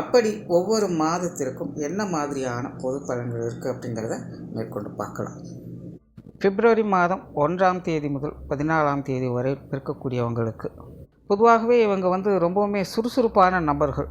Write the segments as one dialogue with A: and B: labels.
A: அப்படி ஒவ்வொரு மாதத்திற்கும் என்ன மாதிரியான பொது பலன்கள் இருக்குது அப்படிங்கிறத மேற்கொண்டு பார்க்கலாம். பிப்ரவரி மாதம் ஒன்றாம் தேதி முதல் பதினாலாம் தேதி வரை இருக்கக்கூடியவங்களுக்கு பொதுவாகவே இவங்க வந்து ரொம்பவுமே சுறுசுறுப்பான நபர்கள்.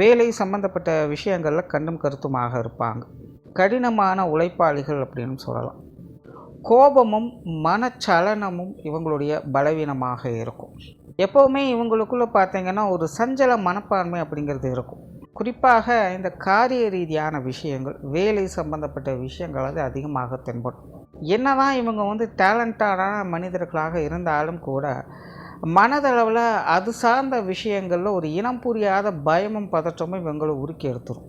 A: வேலை சம்பந்தப்பட்ட விஷயங்களில் கண்ணும் கருத்துமாக இருப்பாங்க. கடினமான உழைப்பாளிகள் அப்படின்னு சொல்லலாம். கோபமும் மனச்சலனமும் இவங்களுடைய பலவீனமாக இருக்கும். எப்போவுமே இவங்களுக்குள்ளே பார்த்தீங்கன்னா ஒரு சஞ்சல மனப்பான்மை அப்படிங்கிறது இருக்கும். குறிப்பாக இந்த காரிய ரீதியான விஷயங்கள் வேலை சம்பந்தப்பட்ட விஷயங்கள் அது அதிகமாக தென்படும். என்னதான் இவங்க வந்து டேலண்டடான மனிதர்களாக இருந்தாலும் கூட மனதளவில் அது சார்ந்த விஷயங்களில் ஒரு இனம் புரியாத பயமும் பதற்றமும் இவங்களை உருக்கி எடுத்துரும்.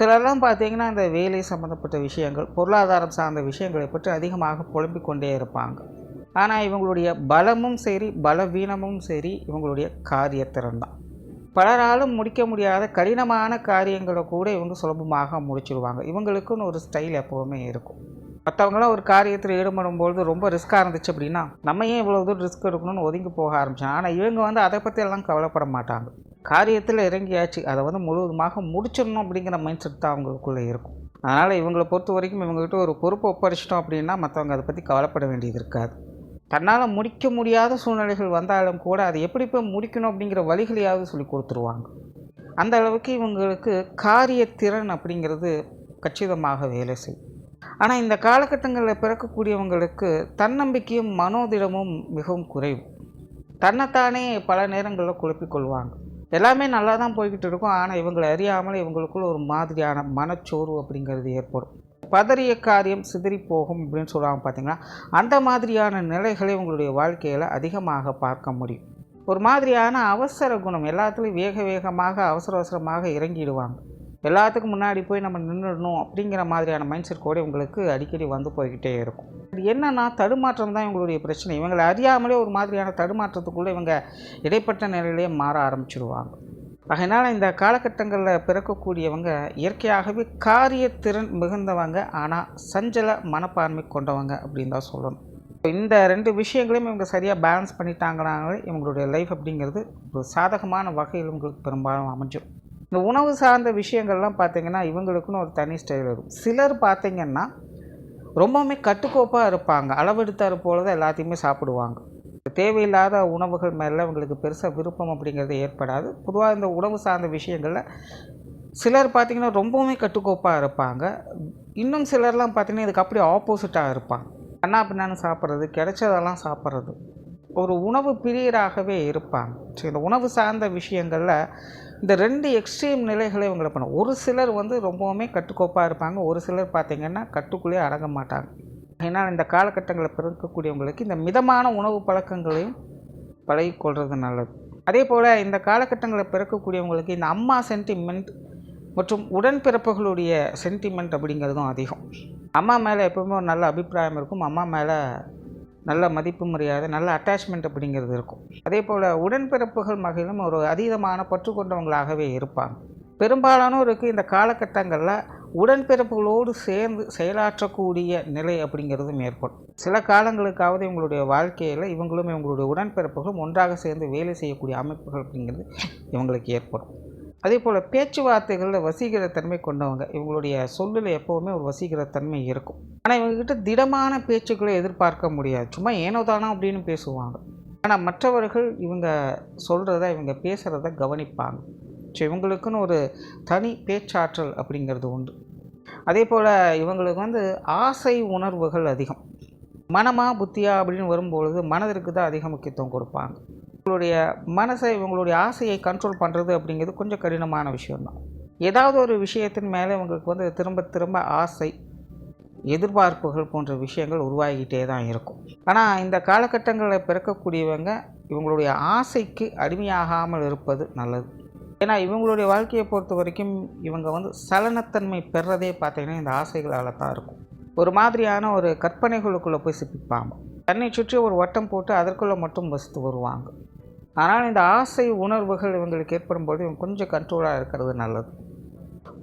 A: சிலர்லாம் பார்த்தீங்கன்னா இந்த வேலை சம்மந்தப்பட்ட விஷயங்கள் பொருளாதாரம் சார்ந்த விஷயங்களை பற்றி அதிகமாக புலம்பிக் கொண்டே இருப்பாங்க. ஆனால் இவங்களுடைய பலமும் சரி பலவீனமும் சரி இவங்களுடைய காரியத்திறன் தான். பலராலும் முடிக்க முடியாத கடினமான காரியங்களை கூட இவங்க சுலபமாக முடிச்சிடுவாங்க இவங்களுக்குன்னு ஒரு ஸ்டைல் எப்போவுமே இருக்கும். மற்றவங்களாம் ஒரு காரியத்தில் ஈடுபடும் பொழுது ரொம்ப ரிஸ்க்காக இருந்துச்சு அப்படின்னா நம்ம ஏன் இவ்வளோ தூரம் ரிஸ்க் எடுக்கணும்னு ஒதுங்கி போக ஆரம்பிச்சாங்க ஆனால் இவங்க வந்து அதை பற்றியெல்லாம் கவலைப்பட மாட்டாங்க. காரியத்தில் இறங்கியாச்சு. அதை வந்து முழுவதுமாக முடிச்சிடணும் அப்படிங்கிற மைண்ட் செட் தான் அவங்களுக்குள்ளே இருக்கும். அதனால் இவங்களை பொறுத்த வரைக்கும் இவங்ககிட்ட ஒரு பொறுப்பு ஒப்படைச்சிட்டோம் அப்படின்னா மற்றவங்க அதை பற்றி கவலைப்பட வேண்டியது இருக்காது. தன்னால் முடிக்க முடியாத சூழ்நிலைகள் வந்தாலும் கூட அதை எப்படி போய் முடிக்கணும் அப்படிங்கிற வழிகளையாவது சொல்லி கொடுத்துருவாங்க. அந்த அளவுக்கு இவங்களுக்கு காரியத்திறன் அப்படிங்கிறது கச்சிதமாக வேலை செய்யும். ஆனால் இந்த காலகட்டங்களில் பிறக்கக்கூடியவங்களுக்கு தன்னம்பிக்கையும் மனோதிடமும் மிகவும் குறைவு. தன்னைத்தானே பல நேரங்களில் குழப்பிக்கொள்வாங்க எல்லாமே நல்லா தான் போய்கிட்டு இருக்கும். ஆனால் இவங்களை அறியாமல் இவங்களுக்குள்ள ஒரு மாதிரியான மனச்சோர்வு அப்படிங்கிறது ஏற்படும். பதறிய காரியம் சிதறி போகும் அப்படின்னு சொல்லுவாங்க பார்த்தீங்கன்னா அந்த மாதிரியான நிலைகளை உங்களுடைய வாழ்க்கையில் அதிகமாக பார்க்க முடியும். ஒரு மாதிரியான அவசர குணம் எல்லாத்துலேயும் வேக வேகமாக அவசர அவசரமாக இறங்கிடுவாங்க. எல்லாத்துக்கும் முன்னாடி போய் நம்ம நின்றுடணும் அப்படிங்கிற மாதிரியான மைண்ட் செட் கூட உங்களுக்கு அடிக்கடி வந்து போய்கிட்டே இருக்கும். இது என்னன்னா தடுமாற்றம் தான் இவங்களுடைய பிரச்சனை. இவங்களை அறியாமலே ஒரு மாதிரியான தடுமாற்றத்துக்குள்ளே இவங்க இடைப்பட்ட நிலையிலேயே மாற ஆரம்பிச்சிடுவாங்க அதனால் இந்த காலகட்டங்களில் பிறக்கக்கூடியவங்க இயற்கையாகவே காரியத்திறன் மிகுந்தவங்க ஆனால் சஞ்சல மனப்பான்மை கொண்டவங்க அப்படின்னு தான் சொல்லணும். இந்த ரெண்டு விஷயங்களையும் இவங்க சரியாக பேலன்ஸ் பண்ணிட்டாங்கனாலே இவங்களுடைய லைஃப் அப்படிங்கிறது ஒரு சாதகமான வகையில் இவங்களுக்கு பெரும்பாலும் அமைஞ்சிடும் இந்த உணவு சார்ந்த விஷயங்கள்லாம் பார்த்திங்கன்னா இவங்களுக்குன்னு ஒரு தனி ஸ்டைல் இருக்கும் சிலர் பார்த்திங்கன்னா ரொம்பவுமே கட்டுக்கோப்பாக இருப்பாங்க. அளவெடுத்தார் போல தான் எல்லாத்தையுமே சாப்பிடுவாங்க. தேவையில்லாத உணவுகள் மேலே இவங்களுக்கு பெருசாக விருப்பம் அப்படிங்கிறது ஏற்படாது. பொதுவாக இந்த உணவு சார்ந்த விஷயங்களில் சிலர் பார்த்திங்கன்னா ரொம்பவுமே கட்டுக்கோப்பாக இருப்பாங்க. இன்னும் சிலர்லாம் பார்த்திங்கன்னா இதுக்கு அப்படியே ஆப்போசிட்டாக இருப்பாங்க. அண்ணா பின்னான்னு சாப்பிட்றது கிடைச்சதெல்லாம் சாப்பிட்றது. ஒரு உணவு பிரியராகவே இருப்பாங்க. ஸோ இந்த உணவு சார்ந்த விஷயங்களில் இந்த ரெண்டு எக்ஸ்ட்ரீம் நிலைகளை இவங்களை பண்ணும் ஒரு சிலர் வந்து ரொம்பவுமே கட்டுக்கோப்பாக இருப்பாங்க. ஒரு சிலர் பார்த்திங்கன்னா கட்டுக்குள்ளேயே அடங்க மாட்டாங்க. ஏன்னா இந்த காலகட்டங்களில் பிறக்கக்கூடியவங்களுக்கு இந்த மிதமான உணவு பழக்கங்களையும் பழகிக்கொள்வது நல்லது. அதே போல் இந்த காலகட்டங்களில் பிறக்கக்கூடியவங்களுக்கு இந்த அம்மா சென்டிமெண்ட் மற்றும் உடன்பிறப்புகளுடைய சென்டிமெண்ட் அப்படிங்கிறதும் அதிகம். அம்மா மேலே எப்பவுமே ஒரு நல்ல அபிப்பிராயம் இருக்கும். அம்மா மேலே நல்ல மதிப்பு மரியாதை நல்ல அட்டாச்மெண்ட் அப்படிங்கிறது இருக்கும். அதே போல் உடன்பிறப்புகள் வகையிலும் ஒரு அதீதமான பற்று கொண்டவங்களாகவே இருப்பாங்க. பெரும்பாலானோருக்கு இந்த காலகட்டங்களில் உடன்பிறப்புகளோடு சேர்ந்து செயலாற்றக்கூடிய நிலை அப்படிங்கிறதும் ஏற்படும். சில காலங்களுக்காவது இவங்களுடைய வாழ்க்கையில் இவங்களும் இவங்களுடைய உடன்பிறப்புகளும் ஒன்றாக சேர்ந்து வேலை செய்யக்கூடிய அமைப்புகள் அப்படிங்கிறது இவங்களுக்கு ஏற்படும். அதே போல் பேச்சுவார்த்தைகளில் வசீகரத்தன்மை கொண்டவங்க இவங்களுடைய சொல்லில் எப்போவுமே ஒரு வசீகரத்தன்மை இருக்கும். ஆனால் இவங்ககிட்ட திடமான பேச்சுக்களை எதிர்பார்க்க முடியாது. சும்மா ஏனோ தானோ அப்படின்னு பேசுவாங்க. ஆனால் மற்றவர்கள் இவங்க சொல்கிறத இவங்க பேசுகிறத கவனிப்பாங்க. ஸோ இவங்களுக்குன்னு ஒரு தனி பேச்சாற்றல் அப்படிங்கிறது உண்டு. அதே போல் இவங்களுக்கு வந்து ஆசை உணர்வுகள் அதிகம். மனமா புத்தியா அப்படின்னு வரும்பொழுது மனதிற்கு தான் அதிக முக்கியத்துவம் கொடுப்பாங்க. இவங்களுடைய மனசை இவங்களுடைய ஆசையை கண்ட்ரோல் பண்ணுறது அப்படிங்கிறது கொஞ்சம் கடினமான விஷயம்தான். ஏதாவது ஒரு விஷயத்தின் மேலே இவங்களுக்கு வந்து திரும்ப திரும்ப ஆசை எதிர்பார்ப்புகள் போன்ற விஷயங்கள் உருவாகிட்டே தான் இருக்கும். ஆனால் இந்த காலகட்டங்களில் பிறக்கக்கூடியவங்க இவங்களுடைய ஆசைக்கு அடிமையாகாமல் இருப்பது நல்லது. ஏன்னா இவங்களுடைய வாழ்க்கையை பொறுத்த வரைக்கும் இவங்க வந்து சலனத்தன்மை பெறதே பார்த்தீங்கன்னா இந்த ஆசைகளால் தான் இருக்கும். ஒரு மாதிரியான ஒரு கற்பனைகளுக்குள்ளே போய் சிப்பிப்பாங்க. தன்னை சுற்றி ஒரு வட்டம் போட்டு அதற்குள்ளே மட்டும் வசித்து வருவாங்க. ஆனால் இந்த ஆசை உணர்வுகள் இவங்களுக்கு ஏற்படும்போது இவங்க கொஞ்சம் கண்ட்ரோலாக இருக்கிறது நல்லது.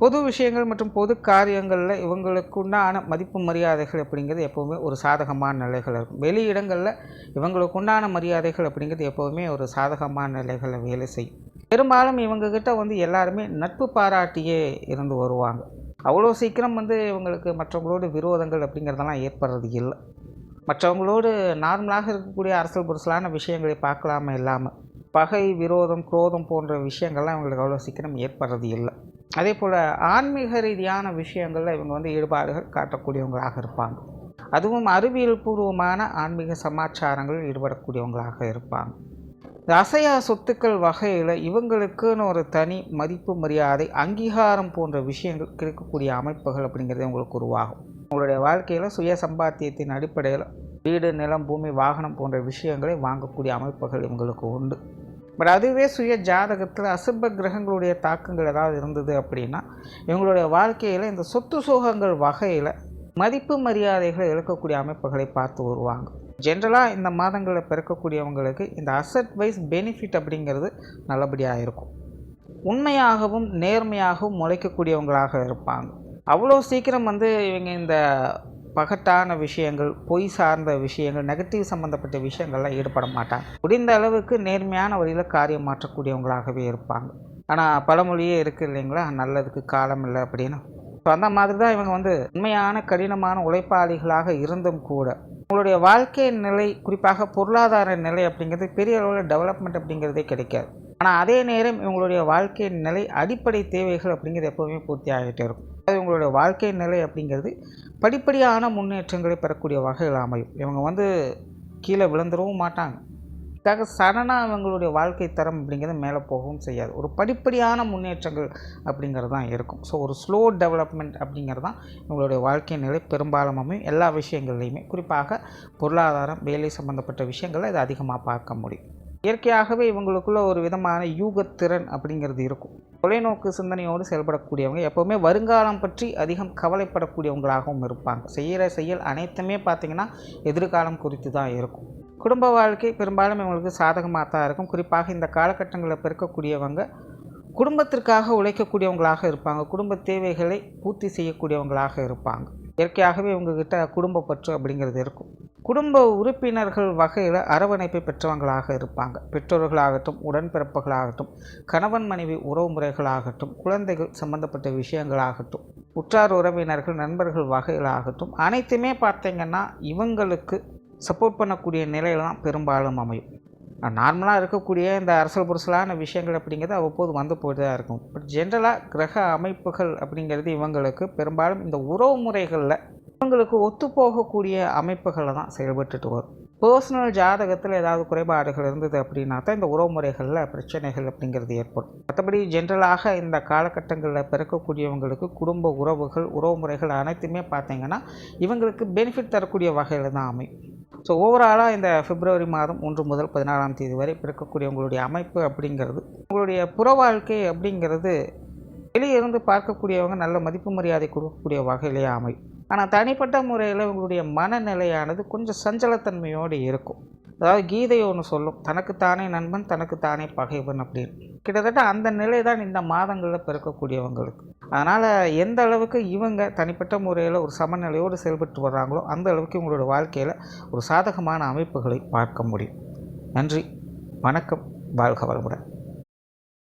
A: பொது விஷயங்கள் மற்றும் பொது காரியங்களில் இவங்களுக்கு உண்டான மதிப்பு மரியாதைகள் அப்படிங்கிறது எப்போவுமே ஒரு சாதகமான நிலைகள் இருக்கும். வெளி இடங்களில் இவங்களுக்கு உண்டான மரியாதைகள் அப்படிங்கிறது எப்போவுமே ஒரு சாதகமான நிலைகளை வேலை செய்யும். பெரும்பாலும் இவங்கக்கிட்ட வந்து எல்லாருமே நட்பு பாராட்டியே இருந்து வருவாங்க. அவ்வளோ சீக்கிரம் வந்து இவங்களுக்கு மற்றவங்களோட விரோதங்கள் அப்படிங்கிறதெல்லாம் ஏற்படுறது இல்லை. மற்றவங்களோடு நார்மலாக இருக்கக்கூடிய அரசியல் புரசலான விஷயங்களை பார்க்கலாம இல்லாமல் பகை விரோதம் குரோதம் போன்ற விஷயங்கள்லாம் இவங்களுக்கு அவ்வளோ சீக்கிரம் ஏற்படுறது இல்லை. அதே போல் ஆன்மீக ரீதியான விஷயங்களில் இவங்க வந்து ஈடுபாடுகள் காட்டக்கூடியவங்களாக இருப்பாங்க. அதுவும் அறிவியல் பூர்வமான ஆன்மீக சமாச்சாரங்களில் ஈடுபடக்கூடியவங்களாக இருப்பாங்க. இந்த அசையா சொத்துக்கள் வகையில் இவங்களுக்குன்னு ஒரு தனி மதிப்பு மரியாதை அங்கீகாரம் போன்ற விஷயங்கள் கிடைக்கக்கூடிய அமைப்புகள் அப்படிங்கிறது உங்களுக்கு உருவாகும். உங்களுடைய வாழ்க்கையில் சுய சம்பாத்தியத்தின் அடிப்படையில் வீடு நிலம் பூமி வாகனம் போன்ற விஷயங்களை வாங்கக்கூடிய அமைப்புகள் இவங்களுக்கு உண்டு. பட் அதுவே சுய ஜாதகத்தில் அசுப கிரகங்களுடைய தாக்கங்கள் ஏதாவது இருந்தது அப்படின்னா இவங்களுடைய வாழ்க்கையில் இந்த சொத்து சோகங்கள் வகையில் மதிப்பு மரியாதைகளை இழக்கக்கூடிய அமைப்புகளை பார்த்து வருவாங்க ஜென்ரலாக இந்த மாதங்களில் பிறக்கக்கூடியவங்களுக்கு இந்த அசட் வைஸ் பெனிஃபிட் அப்படிங்கிறது நல்லபடியாக இருக்கும். உண்மையாகவும் நேர்மையாகவும் முளைக்கக்கூடியவங்களாக இருப்பாங்க. அவ்வளோ சீக்கிரம் வந்து இவங்க இந்த பகட்டான விஷயங்கள் பொய் சார்ந்த விஷயங்கள் நெகட்டிவ் சம்மந்தப்பட்ட விஷயங்கள்லாம் ஈடுபட மாட்டாங்க. முடிந்த அளவுக்கு நேர்மையான வழியில் காரியம் மாற்றக்கூடியவங்களாகவே இருப்பாங்க. ஆனால் பழமொழியே இருக்குது இல்லைங்களா? நல்லதுக்கு காலம் இல்லை அப்படின்னு. ஸோ அந்த மாதிரி தான் இவங்க வந்து உண்மையான கடினமான உழைப்பாளிகளாக இருந்தும் கூட. உங்களுடைய வாழ்க்கை நிலை குறிப்பாக பொருளாதார நிலை அப்படிங்கிறது பெரிய அளவில் டெவலப்மெண்ட் அப்படிங்கிறதே கிடைக்காது. ஆனால் அதே நேரம் இவங்களுடைய வாழ்க்கை நிலை அடிப்படை தேவைகள் அப்படிங்கிறது எப்போவுமே பூர்த்தி ஆகிட்டே இருக்கும். அது இவங்களுடைய வாழ்க்கை நிலை அப்படிங்கிறது படிப்படியான முன்னேற்றங்களை பெறக்கூடிய வகையில் அமையும். இவங்க வந்து கீழே விழுந்துடவும் மாட்டாங்க. இதுக்காக சடனாக இவங்களுடைய வாழ்க்கை தரம் அப்படிங்கிறது மேலே போகவும் செய்யாது. ஒரு படிப்படியான முன்னேற்றங்கள் அப்படிங்கிறது தான் இருக்கும். ஸோ ஒரு ஸ்லோ டெவலப்மெண்ட் அப்படிங்கிறது தான் இவங்களுடைய வாழ்க்கை நிலை. பெரும்பாலும் எல்லா விஷயங்கள்லையுமே குறிப்பாக பொருளாதாரம் வேலை சம்மந்தப்பட்ட விஷயங்களை இது அதிகமாக பார்க்க முடியும். இயற்கையாகவே இவங்களுக்குள்ள ஒரு விதமான யூகத்திறன் அப்படிங்கிறது இருக்கும். தொலைநோக்கு சிந்தனையோடு செயல்படக்கூடியவங்க எப்போவுமே வருங்காலம் பற்றி அதிகம் கவலைப்படக்கூடியவங்களாகவும் இருப்பாங்க. செய்கிற செயல் அனைத்துமே பார்த்திங்கன்னா எதிர்காலம் குறித்து தான் இருக்கும். குடும்ப வாழ்க்கை பெரும்பாலும் இவங்களுக்கு சாதகமாக தான் இருக்கும். குறிப்பாக இந்த காலகட்டங்களில் பிறக்கக்கூடியவங்க குடும்பத்திற்காக உழைக்கக்கூடியவங்களாக இருப்பாங்க. குடும்ப தேவைகளை பூர்த்தி செய்யக்கூடியவங்களாக இருப்பாங்க. இயற்கையாகவே இவங்கக்கிட்ட குடும்ப பற்று அப்படிங்கிறது இருக்கும். குடும்ப உறுப்பினர்கள் வகையில் அரவணைப்பை பெற்றவங்களாக இருப்பாங்க. பெற்றோர்களாகட்டும் உடன்பிறப்புகளாகட்டும் கணவன் மனைவி உறவுமுறைகளாகட்டும் குழந்தைகள் சம்பந்தப்பட்ட விஷயங்களாகட்டும் உற்றார் உறவினர்கள் நண்பர்கள் வகையிலாகட்டும் அனைத்துமே பார்த்திங்கன்னா இவங்களுக்கு சப்போர்ட் பண்ணக்கூடிய நிலையில் தான் பெரும்பாலும் அமையும். நார்மலாக இருக்கக்கூடிய இந்த அரசல் புரசலான விஷயங்கள் அப்படிங்கிறது அவ்வப்போது வந்து போயிட்டு தான் இருக்கும் பட் ஜென்ரலாக கிரக அமைப்புகள் அப்படிங்கிறது இவங்களுக்கு பெரும்பாலும் இந்த உறவு முறைகளில் இவங்களுக்கு ஒத்துப்போகக்கூடிய அமைப்புகளில் தான் செயல்பட்டுட்டு வரும். பர்சனல் ஜாதகத்தில் ஏதாவது குறைபாடுகள் இருந்தது அப்படின்னா தான் இந்த உறவு முறைகளில் பிரச்சனைகள் அப்படிங்கிறது ஏற்படும். மற்றபடி ஜென்ரலாக இந்த காலகட்டங்களில் பிறக்கக்கூடியவங்களுக்கு குடும்ப உறவுகள் உறவு முறைகள் அனைத்துமே பார்த்திங்கன்னா இவங்களுக்கு பெனிஃபிட் தரக்கூடிய வகையில் தான் அமையும். ஸோ ஓவராலாக இந்த பிப்ரவரி மாதம் ஒன்று முதல் பதினாலாம் தேதி வரை பிறக்கக்கூடிய உங்களுடைய அமைப்பு அப்படிங்கிறது உங்களுடைய புற வாழ்க்கை அப்படிங்கிறது வெளியே இருந்து பார்க்கக்கூடியவங்க நல்ல மதிப்பு மரியாதை கொடுக்கக்கூடிய வகையிலேயே அமையும். ஆனால் தனிப்பட்ட முறையில் உங்களுடைய மனநிலையானது கொஞ்சம் சஞ்சலத்தன்மையோடு இருக்கும். அதாவது கீதை ஒன்று சொல்லும். தனக்குத்தானே நண்பன் தனக்குத்தானே பகைவன் அப்படின்னு. கிட்டத்தட்ட அந்த நிலை தான் இந்த மாதங்களில் பிறக்கக்கூடியவங்களுக்கு. அதனால் எந்த அளவுக்கு இவங்க தனிப்பட்ட முறையில் ஒரு சமநிலையோடு செயல்பட்டு வர்றாங்களோ அந்த அளவுக்கு உங்களோட வாழ்க்கையில் ஒரு சாதகமான அமைப்புகளை பார்க்க முடியும். நன்றி. வணக்கம். வாழ்க வளமுடன்.